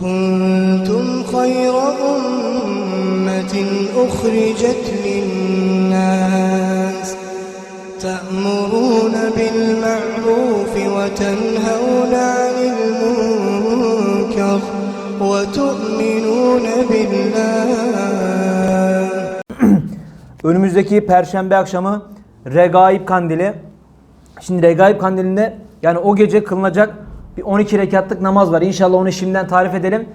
كنتم خير أمة أخرجت للناس تأمرون بالمعروف وتنهون عن المنكر وتؤمنون بالله Önümüzdeki perşembe akşamı Regaib Kandili. Şimdi Regaib Kandili'nde yani o gece kılınacak bir 12 rekatlık namaz var. İnşallah onu şimdiden tarif edelim.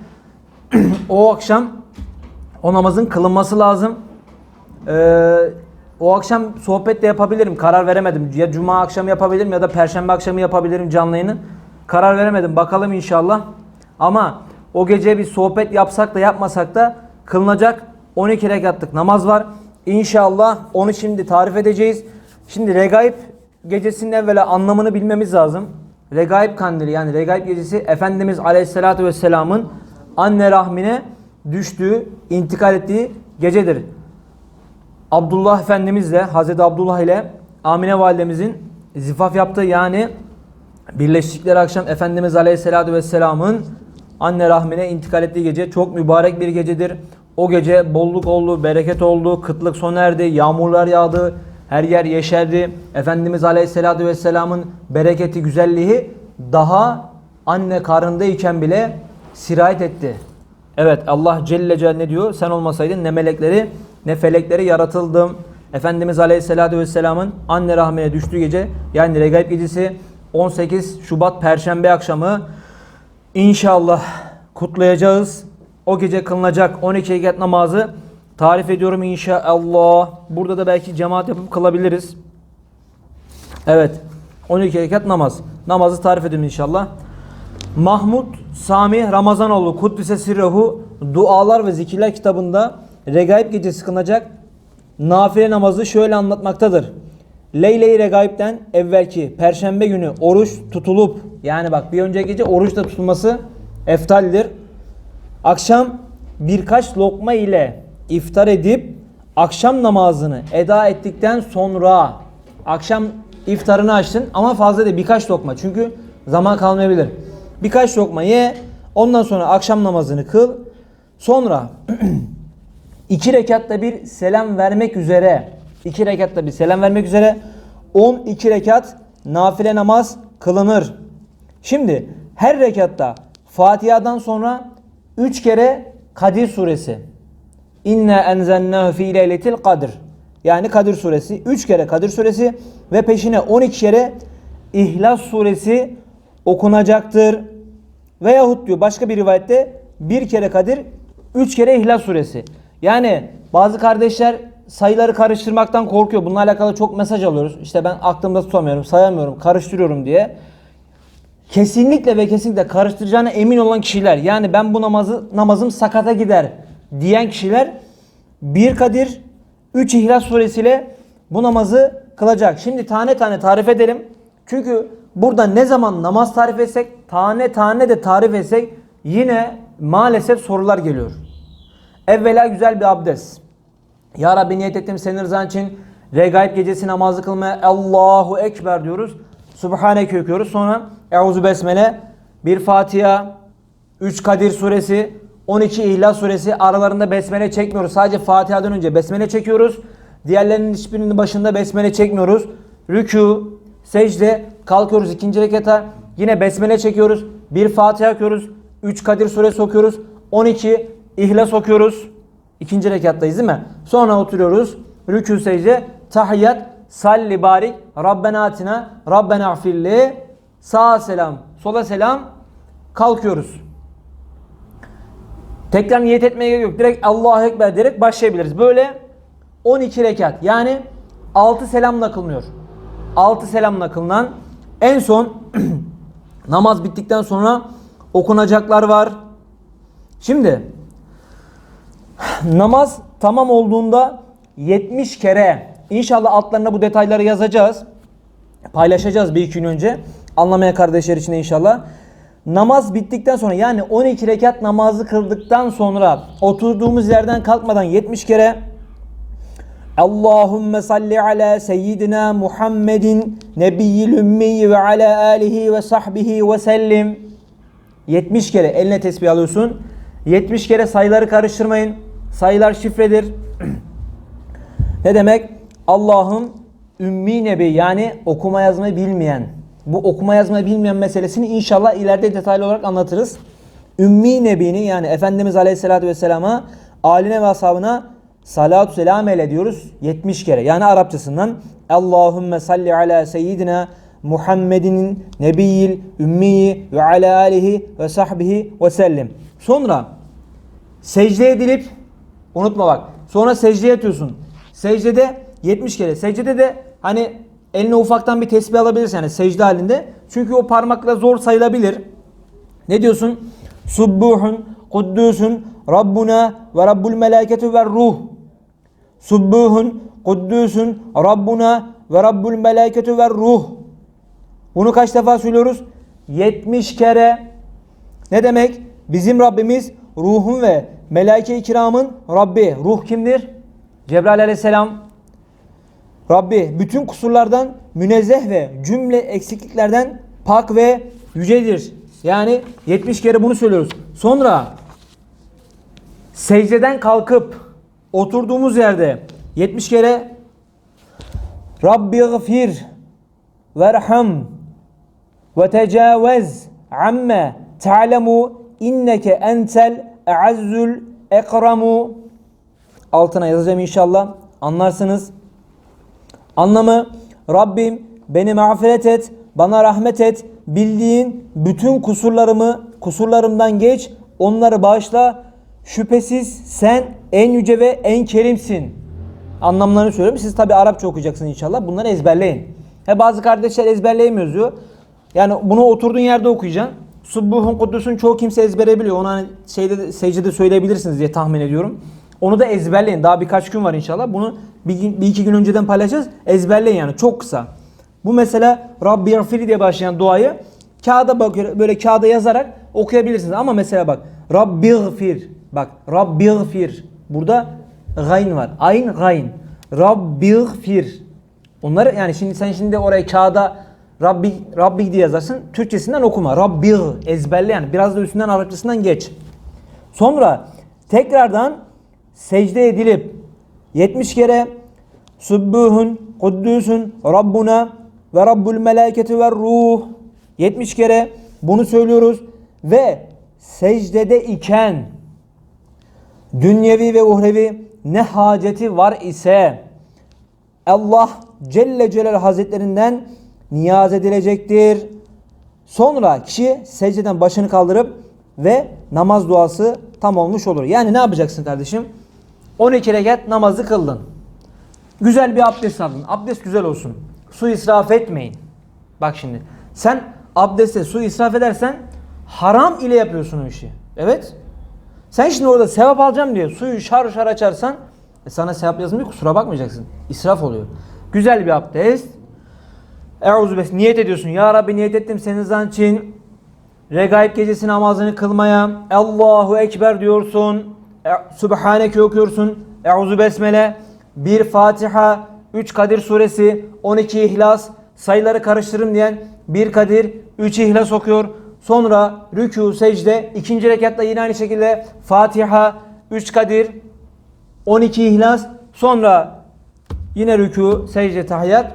o akşam o namazın kılınması lazım. Ee, o akşam sohbet de yapabilirim. Karar veremedim. Ya cuma akşamı yapabilirim ya da perşembe akşamı yapabilirim canlı yayını. Karar veremedim. Bakalım inşallah. Ama o gece bir sohbet yapsak da yapmasak da kılınacak 12 rekatlık namaz var. İnşallah onu şimdi tarif edeceğiz. Şimdi Regaib gecesinin evvela anlamını bilmemiz lazım. Regaib kandili yani Regaib gecesi Efendimiz Aleyhisselatü Vesselam'ın anne rahmine düştüğü, intikal ettiği gecedir. Abdullah Efendimizle Hazreti Abdullah ile Amine validemizin zifaf yaptığı yani birleştikleri akşam Efendimiz Aleyhisselatü Vesselam'ın anne rahmine intikal ettiği gece çok mübarek bir gecedir. O gece bolluk oldu, bereket oldu, kıtlık sona erdi, yağmurlar yağdı, her yer yeşerdi. Efendimiz Aleyhisselatü Vesselam'ın bereketi, güzelliği daha anne karnındayken bile sirayet etti. Evet Allah Celle Celle ne diyor? Sen olmasaydın ne melekleri ne felekleri yaratıldım. Efendimiz Aleyhisselatü Vesselam'ın anne rahmine düştüğü gece yani Regaib gecesi 18 Şubat Perşembe akşamı inşallah kutlayacağız. O gece kılınacak 12 rekat namazı tarif ediyorum inşallah. Burada da belki cemaat yapıp kılabiliriz. Evet. 12 rekat namaz. Namazı tarif ediyorum inşallah. Mahmud Sami Ramazanoğlu Kuddise Sirruhu Dualar ve Zikirler kitabında Regaib gecesi kılınacak nafile namazı şöyle anlatmaktadır. Leyle-i Regaib'den evvelki perşembe günü oruç tutulup yani bak bir önceki gece oruç da tutulması eftaldir. Akşam birkaç lokma ile iftar edip akşam namazını eda ettikten sonra akşam iftarını açtın ama fazla değil birkaç lokma çünkü zaman kalmayabilir. Birkaç lokma ye ondan sonra akşam namazını kıl. Sonra iki rekatta bir selam vermek üzere iki rekatta bir selam vermek üzere 12 rekat nafile namaz kılınır. Şimdi her rekatta Fatiha'dan sonra 3 kere Kadir suresi. İnne enzennahu fi leyletil kadr. Yani Kadir suresi 3 kere Kadir suresi ve peşine 12 kere İhlas suresi okunacaktır. Veyahut diyor başka bir rivayette bir kere Kadir, üç kere İhlas suresi. Yani bazı kardeşler sayıları karıştırmaktan korkuyor. Bununla alakalı çok mesaj alıyoruz. İşte ben aklımda tutamıyorum, sayamıyorum, karıştırıyorum diye. Kesinlikle ve kesinlikle karıştıracağına emin olan kişiler yani ben bu namazı namazım sakata gider diyen kişiler bir Kadir, üç İhlas suresiyle bu namazı kılacak. Şimdi tane tane tarif edelim. Çünkü burada ne zaman namaz tarif etsek, tane tane de tarif etsek yine maalesef sorular geliyor. Evvela güzel bir abdest. Ya Rabbi niyet ettim senin rızan için regaib gecesi namazı kılmaya Allahu Ekber diyoruz. Subhaneke okuyoruz. Sonra Euzu Besmele, bir Fatiha, 3 Kadir suresi, 12 İhlas suresi aralarında besmele çekmiyoruz. Sadece Fatiha'dan önce besmele çekiyoruz. Diğerlerinin hiçbirinin başında besmele çekmiyoruz. Rükû, secde, kalkıyoruz ikinci rekata. Yine besmele çekiyoruz. Bir Fatiha okuyoruz. 3 Kadir suresi okuyoruz. 12 İhlas okuyoruz. İkinci rekattayız değil mi? Sonra oturuyoruz. Rükû secde, tahiyyat, salli barik, Rabbena atina, Rabbena afilli, sağa selam, sola selam, kalkıyoruz. Tekrar niyet etmeye gerek yok. Direkt Allahu Ekber diyerek başlayabiliriz. Böyle 12 rekat. Yani 6 selamla kılınıyor. 6 selamla kılınan en son namaz bittikten sonra okunacaklar var. Şimdi namaz tamam olduğunda 70 kere inşallah altlarına bu detayları yazacağız. Paylaşacağız bir iki gün önce. Anlamaya kardeşler için inşallah. Namaz bittikten sonra yani 12 rekat namazı kıldıktan sonra oturduğumuz yerden kalkmadan 70 kere Allahümme salli ala seyyidina Muhammedin nebiyyil ümmiyi ve ala alihi ve sahbihi ve sellim 70 kere eline tesbih alıyorsun. 70 kere sayıları karıştırmayın. Sayılar şifredir. ne demek? Allah'ım ümmi nebi yani okuma yazmayı bilmeyen. Bu okuma yazmayı bilmeyen meselesini inşallah ileride detaylı olarak anlatırız. Ümmi nebinin yani Efendimiz Aleyhisselatü Vesselam'a aline ve ashabına salatu selam eyle diyoruz 70 kere. Yani Arapçasından Allahümme salli ala seyyidina Muhammedin nebiyil ümmiyi ve ala alihi ve sahbihi ve sellem. Sonra secde edilip unutma bak. Sonra secdeye yatıyorsun. Secdede 70 kere. Secdede de hani eline ufaktan bir tesbih alabilirsin yani secde halinde. Çünkü o parmakla zor sayılabilir. Ne diyorsun? Subbuhun, kuddusun, Rabbuna ve Rabbul melâketu ve ruh. Subbuhun, kuddusun, Rabbuna ve Rabbul melâketu ve ruh. Bunu kaç defa söylüyoruz? 70 kere. Ne demek? Bizim Rabbimiz ruhun ve melaike-i kiramın Rabbi. Ruh kimdir? Cebrail aleyhisselam. Rabbi bütün kusurlardan münezzeh ve cümle eksikliklerden pak ve yücedir. Yani 70 kere bunu söylüyoruz. Sonra secdeden kalkıp oturduğumuz yerde 70 kere Rabbi gfir verham ve tecavüz amme ta'lemu inneke entel e'azzul ekramu altına yazacağım inşallah anlarsınız. Anlamı Rabbim beni mağfiret et, bana rahmet et, bildiğin bütün kusurlarımı kusurlarımdan geç, onları bağışla. Şüphesiz sen en yüce ve en kerimsin. Anlamlarını söylüyorum. Siz tabi Arapça okuyacaksınız inşallah. Bunları ezberleyin. He bazı kardeşler ezberleyemiyoruz diyor. Yani bunu oturduğun yerde okuyacaksın. Subbuhun Kudüs'ün çoğu kimse ezbere biliyor. Onu hani şeyde secdede söyleyebilirsiniz diye tahmin ediyorum. Onu da ezberleyin. Daha birkaç gün var inşallah. Bunu bir, bir iki gün önceden paylaşacağız. Ezberleyin yani çok kısa. Bu mesela Rabbi Yagfiri diye başlayan duayı kağıda bakıyor böyle kağıda yazarak okuyabilirsiniz. Ama mesela bak Rabbi Yagfir. Bak Rabbi Yagfir. Burada gayn var. Ayn gayn. Rabbi Yagfir. Onları yani şimdi sen şimdi oraya kağıda Rabbi Rabbi diye yazarsın. Türkçesinden okuma. Rabbi ezberle yani. Biraz da üstünden Arapçasından geç. Sonra tekrardan secde edilip 70 kere Subbuhun, Kuddüsün, Rabbuna ve Rabbul melâketi ve ruh 70 kere bunu söylüyoruz ve secdede iken dünyevi ve uhrevi ne haceti var ise Allah Celle Celal Hazretlerinden niyaz edilecektir. Sonra kişi secdeden başını kaldırıp ve namaz duası tam olmuş olur. Yani ne yapacaksın kardeşim? 12 rekat namazı kıldın. Güzel bir abdest aldın. Abdest güzel olsun. Su israf etmeyin. Bak şimdi. Sen abdeste su israf edersen haram ile yapıyorsun o işi. Evet. Sen şimdi orada sevap alacağım diye suyu şar şar açarsan e sana sevap yazmıyor kusura bakmayacaksın. İsraf oluyor. Güzel bir abdest. Euzu bes niyet ediyorsun. Ya Rabbi niyet ettim senin rızan için. Regaib gecesi namazını kılmaya. Allahu Ekber diyorsun. E- Sübhaneke okuyorsun. Euzu besmele. Bir Fatiha. 3 Kadir suresi. 12 İhlas. Sayıları karıştırırım diyen bir Kadir. 3 İhlas okuyor. Sonra rükû, secde. ikinci rekatta yine aynı şekilde Fatiha. 3 Kadir. 12 İhlas. Sonra yine rükû, secde, tahiyyat.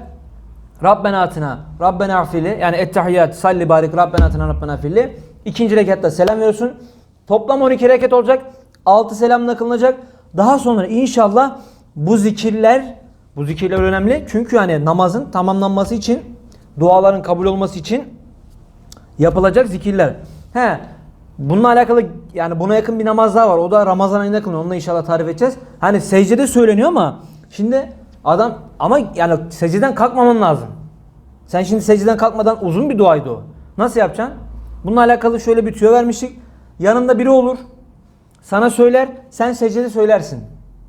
Rabbena atına, Rabbena afili yani ettehiyyat, salli barik, Rabbena atına, Rabbena afili. İkinci rekatta selam veriyorsun. Toplam 12 rekat olacak. 6 selamla kılınacak. Daha sonra inşallah bu zikirler, bu zikirler önemli. Çünkü yani namazın tamamlanması için, duaların kabul olması için yapılacak zikirler. He. Bununla alakalı yani buna yakın bir namaz daha var. O da Ramazan ayında kılınıyor. Onu da inşallah tarif edeceğiz. Hani secdede söyleniyor ama şimdi adam ama yani secdeden kalkmaman lazım. Sen şimdi secdeden kalkmadan uzun bir duaydı o. Nasıl yapacaksın? Bununla alakalı şöyle bir tüyo vermiştik. Yanında biri olur. Sana söyler, sen secdede söylersin.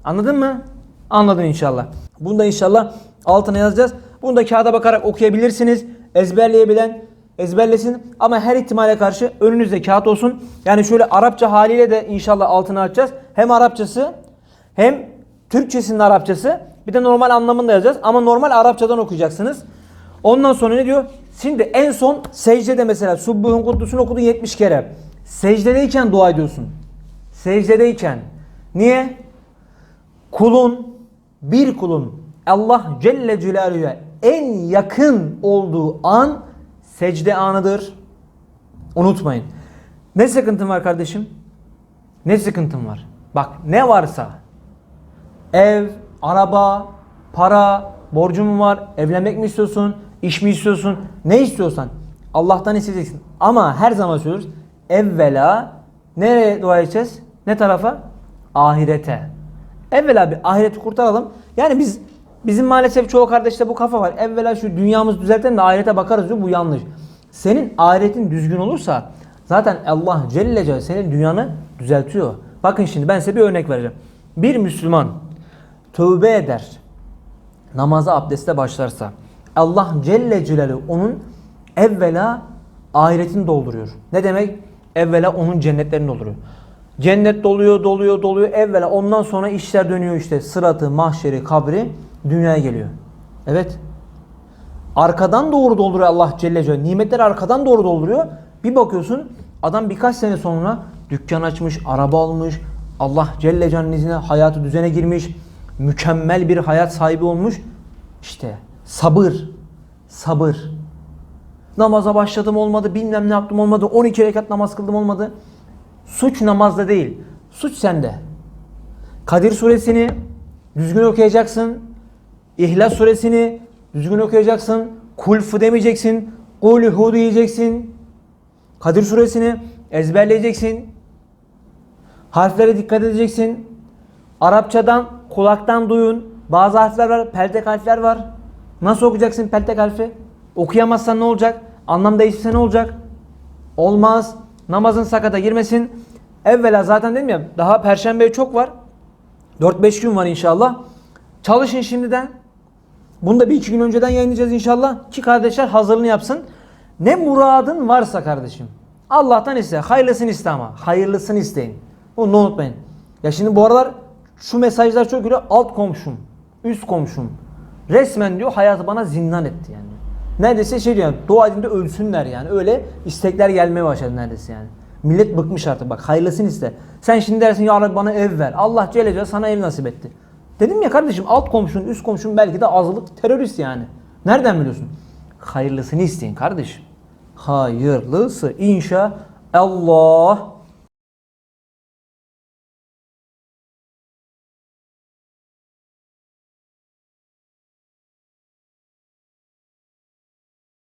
Anladın mı? Anladın inşallah. Bunu da inşallah altına yazacağız. Bunu da kağıda bakarak okuyabilirsiniz. Ezberleyebilen ezberlesin ama her ihtimale karşı önünüzde kağıt olsun. Yani şöyle Arapça haliyle de inşallah altına açacağız. Hem Arapçası hem Türkçesinin Arapçası bir de normal anlamını da yazacağız. Ama normal Arapçadan okuyacaksınız. Ondan sonra ne diyor? Şimdi en son secdede mesela Subbuhun Kuddus'unu okudun 70 kere. Secdedeyken dua ediyorsun. Secdedeyken. Niye? Kulun, bir kulun Allah Celle Celaluhu'ya en yakın olduğu an secde anıdır. Unutmayın. Ne sıkıntın var kardeşim? Ne sıkıntın var? Bak ne varsa ev, araba, para, borcun mu var, evlenmek mi istiyorsun, iş mi istiyorsun, ne istiyorsan Allah'tan isteyeceksin. Ama her zaman söylüyoruz evvela nereye dua edeceğiz? Ne tarafa? Ahirete. Evvela bir ahireti kurtaralım. Yani biz bizim maalesef çoğu kardeşte bu kafa var. Evvela şu dünyamızı düzeltelim de ahirete bakarız diyor. Bu yanlış. Senin ahiretin düzgün olursa zaten Allah Celle Celle senin dünyanı düzeltiyor. Bakın şimdi ben size bir örnek vereceğim. Bir Müslüman tövbe eder, namaza abdeste başlarsa Allah Celle Celaluhu onun evvela ahiretini dolduruyor. Ne demek? Evvela onun cennetlerini dolduruyor. Cennet doluyor, doluyor, doluyor. Evvela ondan sonra işler dönüyor işte. Sıratı, mahşeri, kabri dünyaya geliyor. Evet. Arkadan doğru dolduruyor Allah Celle Celaluhu. Nimetleri arkadan doğru dolduruyor. Bir bakıyorsun adam birkaç sene sonra dükkan açmış, araba almış. Allah Celle Celaluhu'nun izniyle hayatı düzene girmiş. Mükemmel bir hayat sahibi olmuş. İşte sabır. Sabır. Namaza başladım olmadı, bilmem ne yaptım olmadı, 12 rekat namaz kıldım olmadı. Suç namazda değil, suç sende. Kadir suresini düzgün okuyacaksın. İhlas suresini düzgün okuyacaksın. Kulfu demeyeceksin. Kulhu diyeceksin. Kadir suresini ezberleyeceksin. Harflere dikkat edeceksin. Arapçadan kulaktan duyun. Bazı harfler var, peltek harfler var. Nasıl okuyacaksın peltek harfi? Okuyamazsan ne olacak? Anlam değişirse ne olacak? Olmaz. Namazın sakata girmesin. Evvela zaten dedim ya daha perşembeye çok var. 4-5 gün var inşallah. Çalışın şimdiden. Bunu da bir iki gün önceden yayınlayacağız inşallah. Ki kardeşler hazırlığını yapsın. Ne muradın varsa kardeşim. Allah'tan iste. Hayırlısını iste ama. Hayırlısını isteyin. Bunu unutmayın. Ya şimdi bu aralar şu mesajlar çok geliyor. Alt komşum, üst komşum. Resmen diyor hayatı bana zindan etti yani. Neredeyse şey diyor yani, dua edin ölsünler yani. Öyle istekler gelmeye başladı neredeyse yani. Millet bıkmış artık bak hayırlısını iste. Sen şimdi dersin ya Rabbi bana ev ver. Allah Celle Celaluhu sana ev nasip etti. Dedim ya kardeşim alt komşun üst komşun belki de azılık terörist yani. Nereden biliyorsun? Hayırlısını isteyin kardeşim. Hayırlısı inşa Allah